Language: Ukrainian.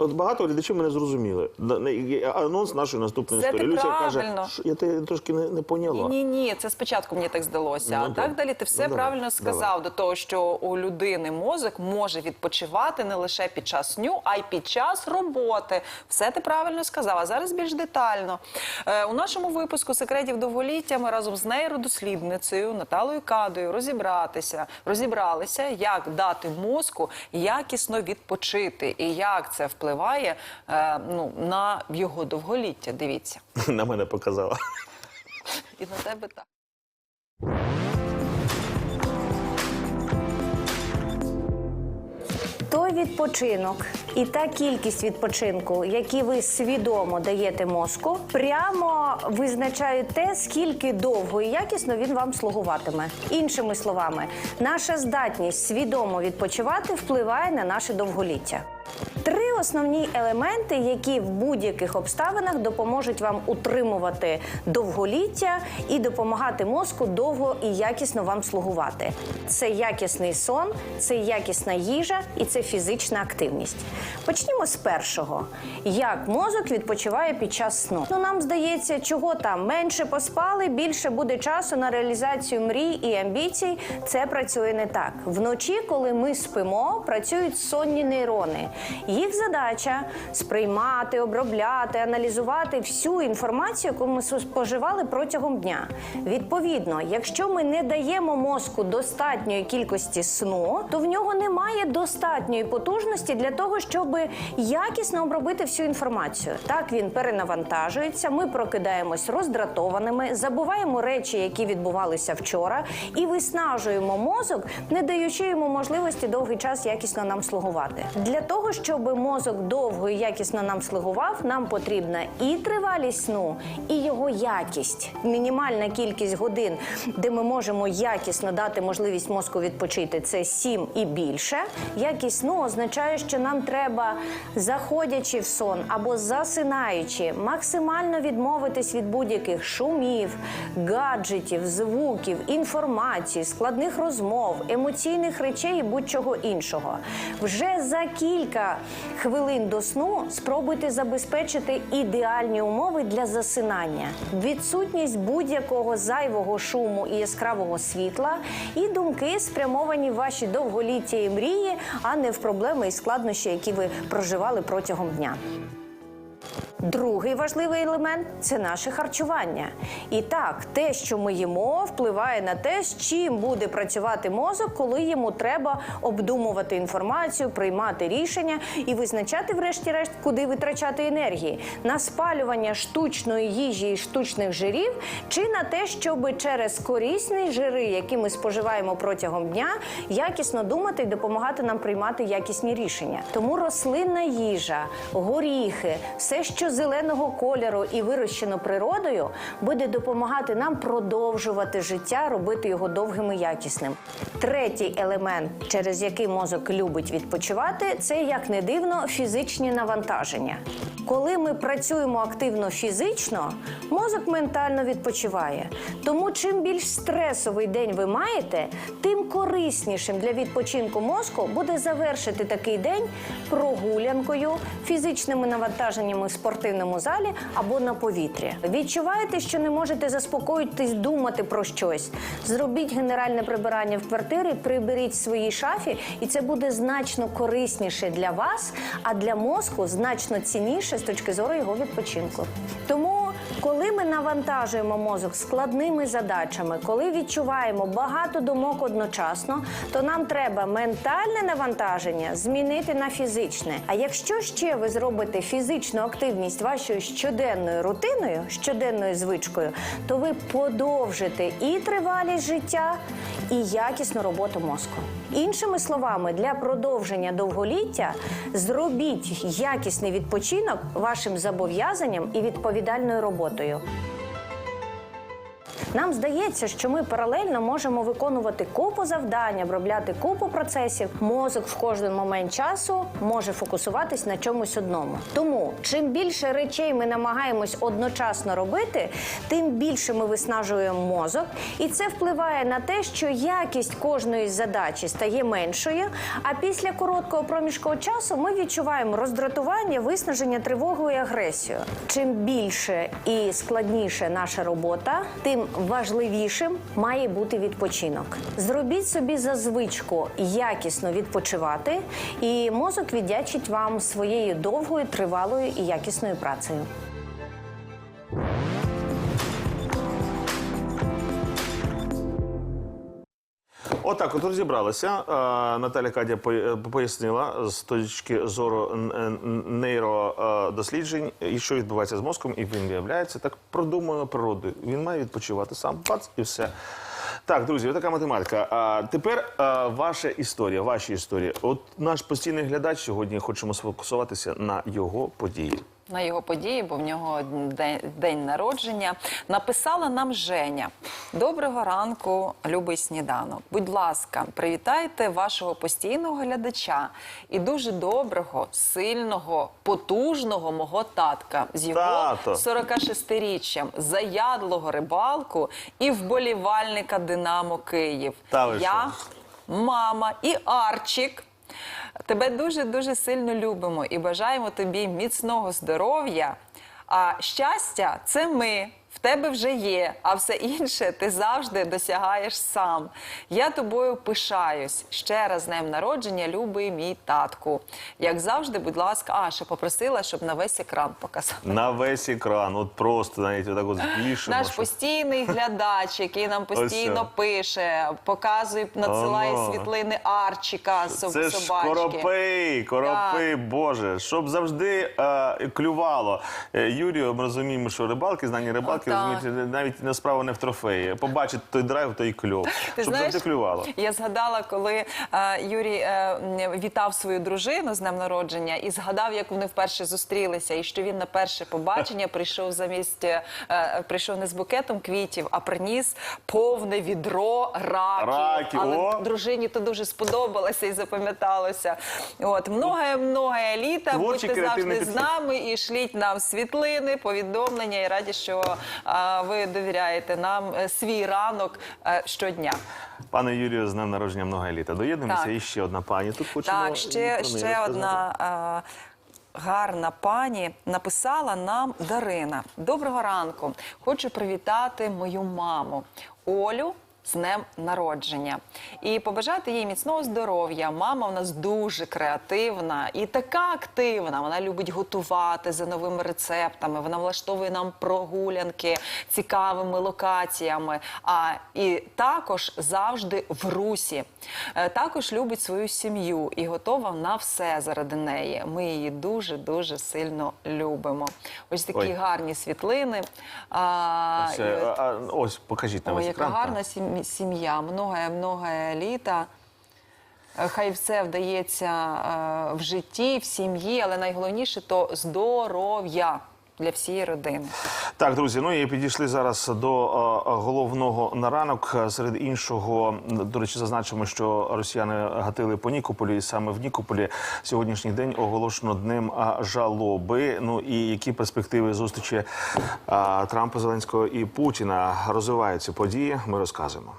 От багато глядачів мене зрозуміли. Анонс нашої наступної Це історії. ти Люся правильно. каже, що я тебе трошки не, не поняла. Ні, ні, це спочатку мені так здалося. Ну, а так далі ти все Ну, давай, правильно сказав давай. до того, що у людини мозок може відпочивати не лише під час сну, а й під час роботи. Все ти правильно сказав. А зараз більш детально. Е, у нашому випуску секретів довголіття ми разом з нейродослідницею Наталою Кадою розібратися, розібралися, як дати мозку якісно відпочити і як це впливає е, ну, на його довголіття. Дивіться. На мене показала. І на тебе так. Той відпочинок і та кількість відпочинку, які ви свідомо даєте мозку, прямо визначають те, скільки довго і якісно він вам слугуватиме. Іншими словами, наша здатність свідомо відпочивати впливає на наше довголіття. Три основні елементи, які в будь-яких обставинах допоможуть вам утримувати довголіття і допомагати мозку довго і якісно вам слугувати. Це якісний сон, це якісна їжа і це фізична активність. Почнімо з першого: як мозок відпочиває під час сну. Ну нам здається, чого там менше поспали, більше буде часу на реалізацію мрій і амбіцій. Це працює не так. Вночі, коли ми спимо, працюють сонні нейрони. Їх задача сприймати, обробляти, аналізувати всю інформацію, яку ми споживали протягом дня. Відповідно, якщо ми не даємо мозку достатньої кількості сну, то в нього немає достатньої потужності для того, щоб якісно обробити всю інформацію. Так він перенавантажується. Ми прокидаємось роздратованими, забуваємо речі, які відбувалися вчора, і виснажуємо мозок, не даючи йому можливості довгий час якісно нам слугувати. Для того щоб мозок довго і якісно нам слугував, нам потрібна і тривалість сну, і його якість. Мінімальна кількість годин, де ми можемо якісно дати можливість мозку відпочити, це 7 і більше. Якість сну означає, що нам треба, заходячи в сон або засинаючи, максимально відмовитись від будь-яких шумів, гаджетів, звуків, інформації, складних розмов, емоційних речей і будь-чого іншого. Вже за кілька хвилин до сну спробуйте забезпечити ідеальні умови для засинання, відсутність будь-якого зайвого шуму і яскравого світла, і думки спрямовані в ваші довголіття і мрії, а не в проблеми і складнощі, які ви проживали протягом дня. Другий важливий елемент це наше харчування. І так, те, що ми їмо, впливає на те, з чим буде працювати мозок, коли йому треба обдумувати інформацію, приймати рішення і визначати, врешті-решт, куди витрачати енергії на спалювання штучної їжі і штучних жирів, чи на те, щоб через корисні жири, які ми споживаємо протягом дня, якісно думати і допомагати нам приймати якісні рішення. Тому рослинна їжа, горіхи, все, що зеленого кольору і вирощено природою, буде допомагати нам продовжувати життя, робити його довгим і якісним. Третій елемент, через який мозок любить відпочивати, це як не дивно фізичні навантаження. Коли ми працюємо активно фізично, мозок ментально відпочиває. Тому чим більш стресовий день ви маєте, тим кориснішим для відпочинку мозку буде завершити такий день прогулянкою, фізичними навантаженнями в спортивному залі або на повітрі. Відчуваєте, що не можете заспокоїтись, думати про щось. Зробіть генеральне прибирання в квартирі, приберіть в своїй шафі, і це буде значно корисніше для вас, а для мозку значно цінніше з точки зору його відпочинку. Тому коли ми навантажуємо мозок складними задачами, коли відчуваємо багато думок одночасно, то нам треба ментальне навантаження змінити на фізичне. А якщо ще ви зробите фізичну активність вашою щоденною рутиною, щоденною звичкою, то ви подовжите і тривалість життя, і якісну роботу мозку. Іншими словами, для продовження довголіття зробіть якісний відпочинок вашим зобов'язанням і відповідальною роботою роботою. Нам здається, що ми паралельно можемо виконувати купу завдань, обробляти купу процесів. Мозок в кожен момент часу може фокусуватись на чомусь одному. Тому чим більше речей ми намагаємось одночасно робити, тим більше ми виснажуємо мозок, і це впливає на те, що якість кожної задачі стає меншою. А після короткого проміжку часу ми відчуваємо роздратування, виснаження, тривогу і агресію. Чим більше і складніше наша робота, тим важливішим має бути відпочинок. Зробіть собі за звичку якісно відпочивати, і мозок віддячить вам своєю довгою, тривалою і якісною працею. Отак, от розібралися. Наталя Кадя пояснила з точки зору нейродосліджень, і що відбувається з мозком, і він виявляється так продумано природою. Він має відпочивати сам, пац, і все. Так, друзі, така математика. А тепер а, ваша історія, ваші історії. От наш постійний глядач сьогодні хочемо сфокусуватися на його події. На його події, бо в нього день, день народження. Написала нам Женя. Доброго ранку, любий сніданок. Будь ласка, привітайте вашого постійного глядача і дуже доброго, сильного, потужного мого татка з його Тато. 46-річчям, заядлого рибалку і вболівальника Динамо Київ. Та ви Я, мама і Арчик. Тебе дуже дуже сильно любимо і бажаємо тобі міцного здоров'я. А щастя це ми. В тебе вже є, а все інше ти завжди досягаєш сам. Я тобою пишаюсь. Ще раз з днем народження, любий мій татку. Як завжди, будь ласка, а ще попросила, щоб на весь екран показав. На весь екран, от просто навіть отак от збільшимо. Наш щоб- постійний глядач, який нам постійно пише, показує, надсилає Оно. світлини Арчика соб- Це ж собачки. коропи, коропи, Боже, щоб завжди е, клювало. Е, Юрію, ми розуміємо, що рибалки, знані рибалки, Отак. розуміють, навіть не справа не в трофеї. Побачить той драйв, той кльов. Щоб знаєш, завжди клювало. Я згадала, коли е, Юрій е, вітав свою дружину з днем народження і згадав, як вони вперше зустрілися, і що він на перше побачення прийшов замість е, е, прийшов не з букетом квітів, а приніс повне відро раків. Раків, Але о! дружині то дуже сподобалося і запам'яталося. От многое многое літа. Творчий, Будьте креативний завжди з підхід. нами і шліть нам світлини, повідомлення. І раді, що ви довіряєте нам е, свій ранок е, щодня. Пане Юрію, з днем народження много літа. Доєднуємося. І ще одна пані. Тут хочемо Так, ще, ще одна е, гарна пані написала нам Дарина. Доброго ранку. Хочу привітати мою маму Олю. З днем народження і побажати їй міцного здоров'я. Мама в нас дуже креативна і така активна. Вона любить готувати за новими рецептами. Вона влаштовує нам прогулянки цікавими локаціями. А і також завжди в русі. Е, Також любить свою сім'ю і готова на все заради неї. Ми її дуже дуже сильно любимо. Ось такі Ой. гарні світлини. А, Ось, і от- а, ось, покажіть на Ой, весь яка екран. гарна сім- сім'я, многое-многое літа. Е, Хай все вдається е, в житті, в сім'ї, але найголовніше то здоров'я для всієї родини. Так, друзі, ну і підійшли зараз до е, головного на ранок. Серед іншого, до речі, зазначимо, що росіяни гатили по Нікополі, і саме в Нікополі сьогоднішній день оголошено днем е, жалоби. Ну і які перспективи зустрічі е, Трампа, Зеленського і Путіна розвиваються події, ми розказуємо.